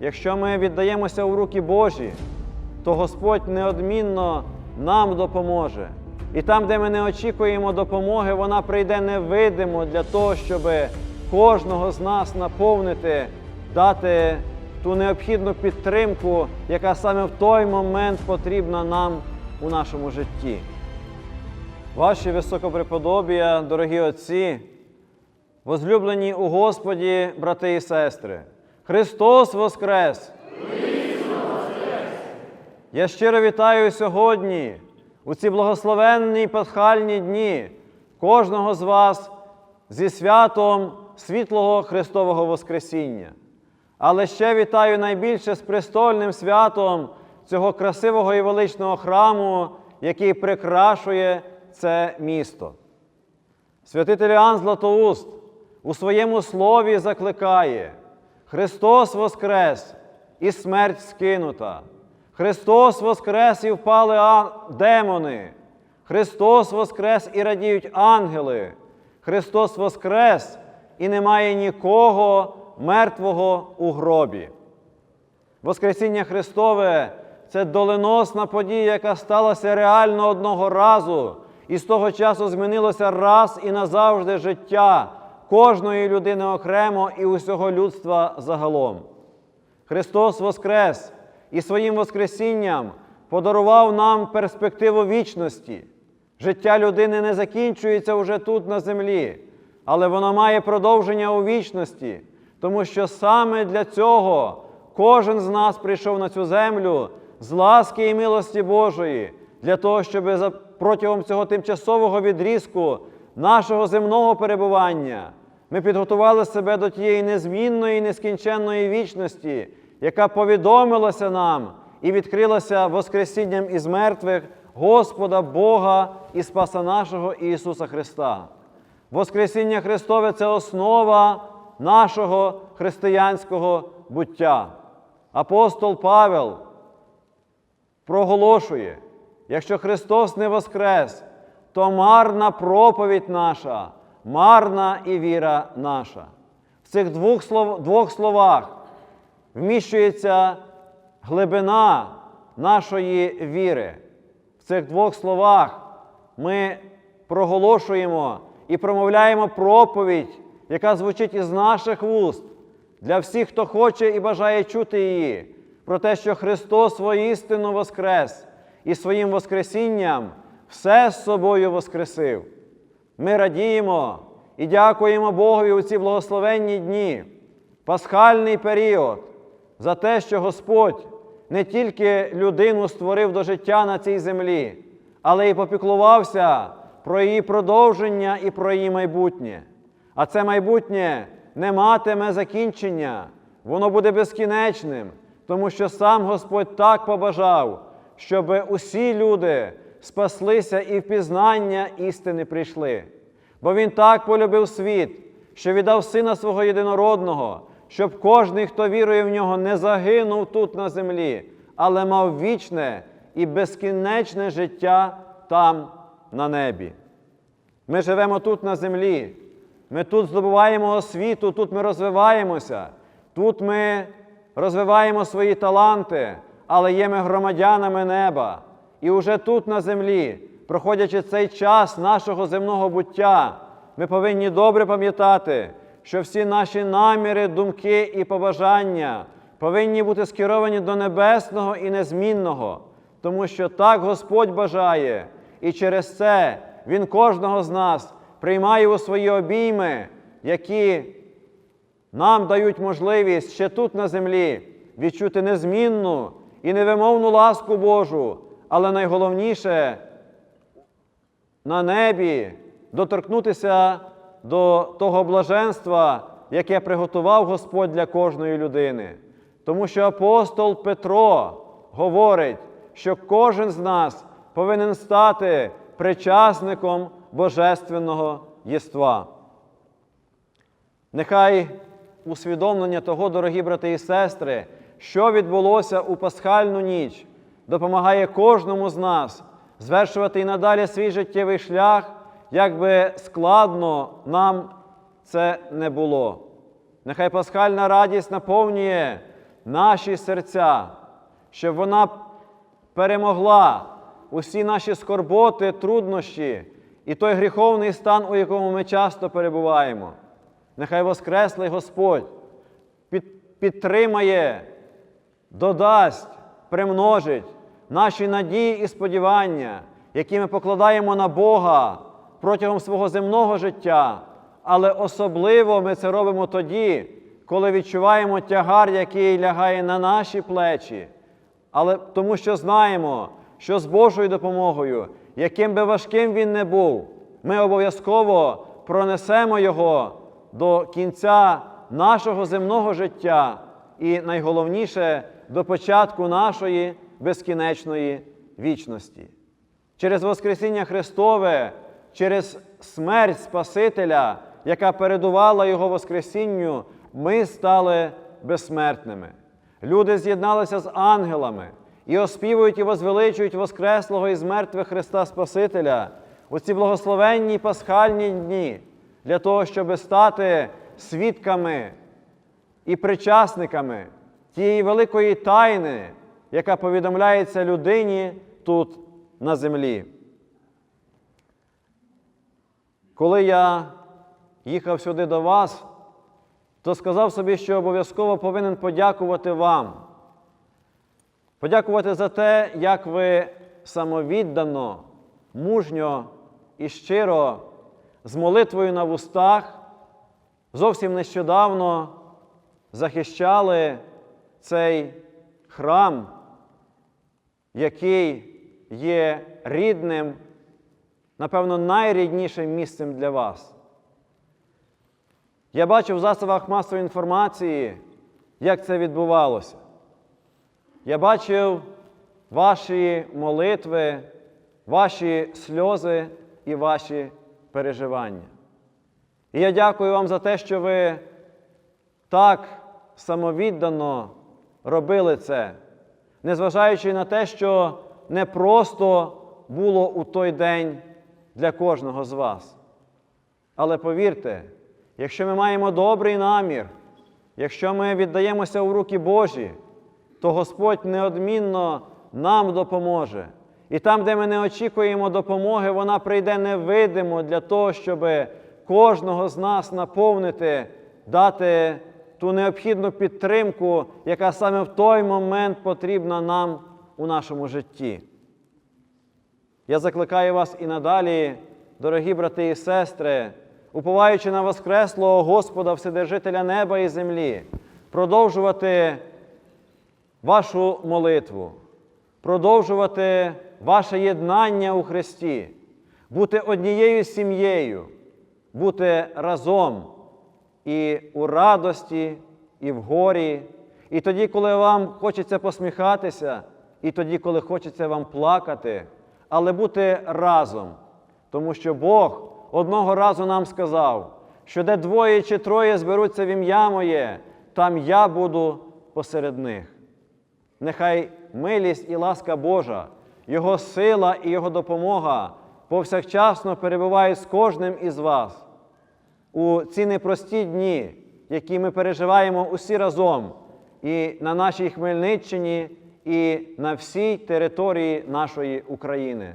якщо ми віддаємося у руки Божі, то Господь неодмінно нам допоможе. І там, де ми не очікуємо допомоги, вона прийде невидимо для того, щоб кожного з нас наповнити, дати ту необхідну підтримку, яка саме в той момент потрібна нам у нашому житті. Ваші високопреподобія, дорогі отці, возлюблені у Господі, брати і сестри, Христос Воскрес! Я щиро вітаю сьогодні, у ці благословенні пасхальні дні, кожного з вас зі святом світлого Христового Воскресіння. Але ще вітаю найбільше з престольним святом цього красивого і величного храму, який прикрашує це місто. Святитель Іоанн Златоуст у своєму слові закликає: Христос Воскрес і смерть скинута. Христос Воскрес і впали демони. Христос Воскрес і радіють ангели. Христос Воскрес і немає нікого мертвого у гробі. Воскресіння Христове це доленосна подія, яка сталася реально одного разу, і з того часу змінилося раз і назавжди життя кожної людини окремо і усього людства загалом. Христос Воскрес і своїм Воскресінням подарував нам перспективу вічності. Життя людини не закінчується вже тут на землі, але воно має продовження у вічності, тому що саме для цього кожен з нас прийшов на цю землю з ласки і милості Божої, для того, щоб протягом цього тимчасового відрізку нашого земного перебування ми підготували себе до тієї незмінної нескінченної вічності, яка повідомилася нам і відкрилася Воскресінням із мертвих Господа Бога і Спаса нашого Ісуса Христа. Воскресіння Христове це основа нашого християнського буття. Апостол Павел проголошує, якщо Христос не воскрес, то марна проповідь наша, марна і віра наша. В цих двох, слов, двох словах вміщується глибина нашої віри. В цих двох словах ми проголошуємо і промовляємо проповідь, яка звучить із наших вуст для всіх, хто хоче і бажає чути її, про те, що Христос воістину воскрес і своїм Воскресінням все з собою воскресив. Ми радіємо і дякуємо Богові у ці благословенні дні, пасхальний період, за те, що Господь не тільки людину створив до життя на цій землі, але й попіклувався про її продовження і про її майбутнє. А це майбутнє не матиме закінчення, воно буде безкінечним, тому що сам Господь так побажав, щоб усі люди спаслися і в пізнання істини прийшли. Бо Він так полюбив світ, що віддав Сина свого єдинородного, щоб кожний, хто вірує в нього, не загинув тут на землі, але мав вічне і безкінечне життя там на небі. Ми живемо тут на землі, ми тут здобуваємо освіту, тут ми розвиваємося, тут ми розвиваємо свої таланти, але є ми громадянами неба. І уже тут на землі, проходячи цей час нашого земного буття, ми повинні добре пам'ятати, що всі наші наміри, думки і побажання повинні бути скеровані до небесного і незмінного, тому що так Господь бажає, і через це Він кожного з нас приймає у свої обійми, які нам дають можливість ще тут на землі відчути незмінну і невимовну ласку Божу, але найголовніше на небі доторкнутися до того блаженства, яке приготував Господь для кожної людини. Тому що апостол Петро говорить, що кожен з нас повинен стати причасником божественного єства. Нехай усвідомлення того, дорогі брати і сестри, що відбулося у пасхальну ніч, допомагає кожному з нас звершувати і надалі свій життєвий шлях, як би складно нам це не було. Нехай пасхальна радість наповнює наші серця, щоб вона перемогла усі наші скорботи, труднощі і той гріховний стан, у якому ми часто перебуваємо. Нехай Воскреслий Господь підтримає, додасть, примножить наші надії і сподівання, які ми покладаємо на Бога протягом свого земного життя, але особливо ми це робимо тоді, коли відчуваємо тягар, який лягає на наші плечі. Але тому що знаємо, що з Божою допомогою, яким би важким він не був, ми обов'язково пронесемо його до кінця нашого земного життя і найголовніше до початку нашої безкінечної вічності. Через Воскресіння Христове, через смерть Спасителя, яка передувала Його Воскресінню, ми стали безсмертними. Люди з'єдналися з ангелами і оспівують і возвеличують Воскреслого із мертвих Христа Спасителя у ці благословенні пасхальні дні для того, щоб стати свідками і причасниками тієї великої тайни, яка повідомляється людині тут на землі. Коли я їхав сюди до вас, то сказав собі, що обов'язково повинен подякувати вам. Подякувати за те, як ви самовіддано, мужньо і щиро, з молитвою на вустах, зовсім нещодавно захищали цей храм, який є рідним, напевно, найріднішим місцем для вас. Я бачив в засобах масової інформації, як це відбувалося. Я бачив ваші молитви, ваші сльози і ваші переживання. І я дякую вам за те, що ви так самовіддано робили це, незважаючи на те, що не просто було у той день для кожного з вас. Але повірте, якщо ми маємо добрий намір, якщо ми віддаємося у руки Божі, то Господь неодмінно нам допоможе. І там, де ми не очікуємо допомоги, вона прийде невидимо для того, щоб кожного з нас наповнити, дати ту необхідну підтримку, яка саме в той момент потрібна нам у нашому житті. Я закликаю вас і надалі, дорогі брати і сестри, уповаючи на Воскреслого Господа, Вседержителя неба і землі, продовжувати вашу молитву, продовжувати ваше єднання у Христі, бути однією сім'єю, бути разом і у радості, і в горі, і тоді, коли вам хочеться посміхатися, і тоді, коли хочеться вам плакати, але бути разом. Тому що Бог одного разу нам сказав, що де двоє чи троє зберуться в ім'я моє, там я буду посеред них. Нехай милість і ласка Божа, Його сила і Його допомога повсякчасно перебувають з кожним із вас у ці непрості дні, які ми переживаємо усі разом, і на нашій Хмельниччині, і на всій території нашої України.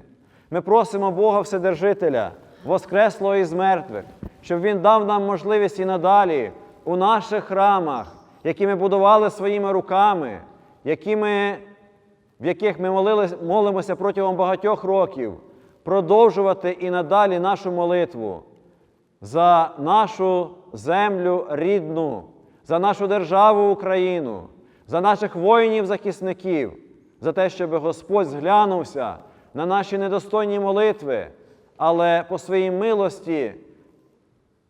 Ми просимо Бога Вседержителя, Воскреслого із мертвих, щоб Він дав нам можливість і надалі у наших храмах, які ми будували своїми руками, які ми, в яких ми молились, молимося протягом багатьох років, продовжувати і надалі нашу молитву за нашу землю рідну, за нашу державу Україну, за наших воїнів-захисників, за те, щоб Господь зглянувся на наші недостойні молитви, але по своїй милості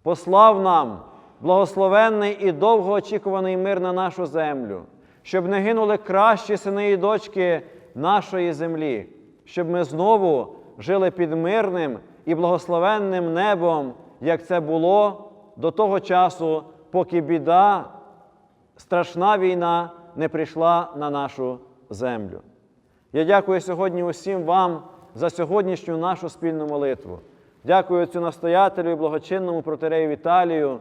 послав нам благословенний і довгоочікуваний мир на нашу землю, щоб не гинули кращі сини і дочки нашої землі, щоб ми знову жили під мирним і благословенним небом, як це було до того часу, поки біда, страшна війна не прийшла на нашу землю. Я дякую сьогодні усім вам за сьогоднішню нашу спільну молитву. Дякую отцю настоятелю і благочинному протерею Віталію,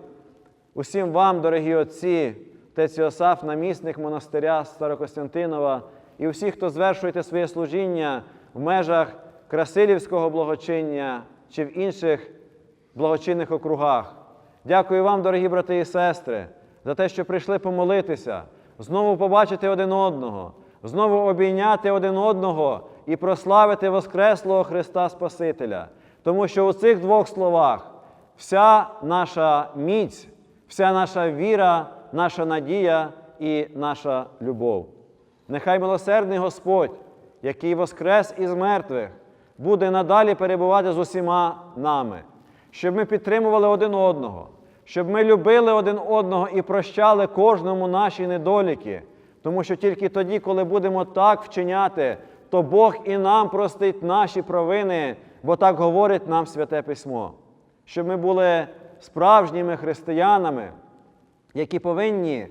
усім вам, дорогі отці, отець Іосаф, намісник монастиря Старокостянтинова, і всі, хто звершуєте своє служіння в межах Красилівського благочиння чи в інших благочинних округах. Дякую вам, дорогі брати і сестри, за те, що прийшли помолитися, знову побачити один одного, знову обійняти один одного і прославити Воскреслого Христа Спасителя. Тому що у цих двох словах вся наша міць, вся наша віра, наша надія і наша любов. Нехай милосердний Господь, який воскрес із мертвих, буде надалі перебувати з усіма нами, щоб ми підтримували один одного, щоб ми любили один одного і прощали кожному наші недоліки. Тому що тільки тоді, коли будемо так вчиняти, то Бог і нам простить наші провини, бо так говорить нам Святе Письмо, щоб ми були справжніми християнами, які повинні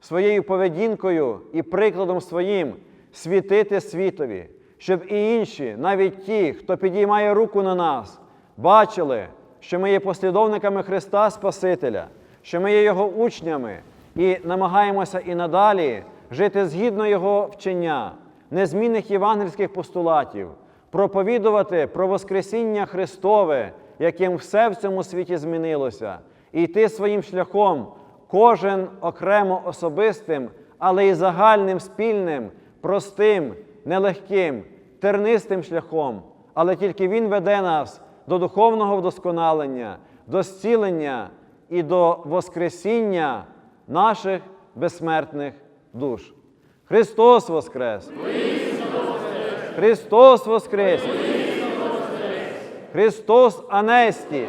своєю поведінкою і прикладом своїм світити світові, щоб і інші, навіть ті, хто підіймає руку на нас, бачили, що ми є послідовниками Христа Спасителя, що ми є Його учнями і намагаємося і надалі жити згідно Його вчення, незмінних євангельських постулатів, проповідувати про Воскресіння Христове, яким все в цьому світі змінилося, і йти своїм шляхом, кожен окремо особистим, але й загальним спільним, простим, нелегким, тернистим шляхом. Але тільки Він веде нас до духовного вдосконалення, до зцілення і до Воскресіння наших безсмертних душ. Христос Воскрес! Христос Воскрес! Христос Анесті!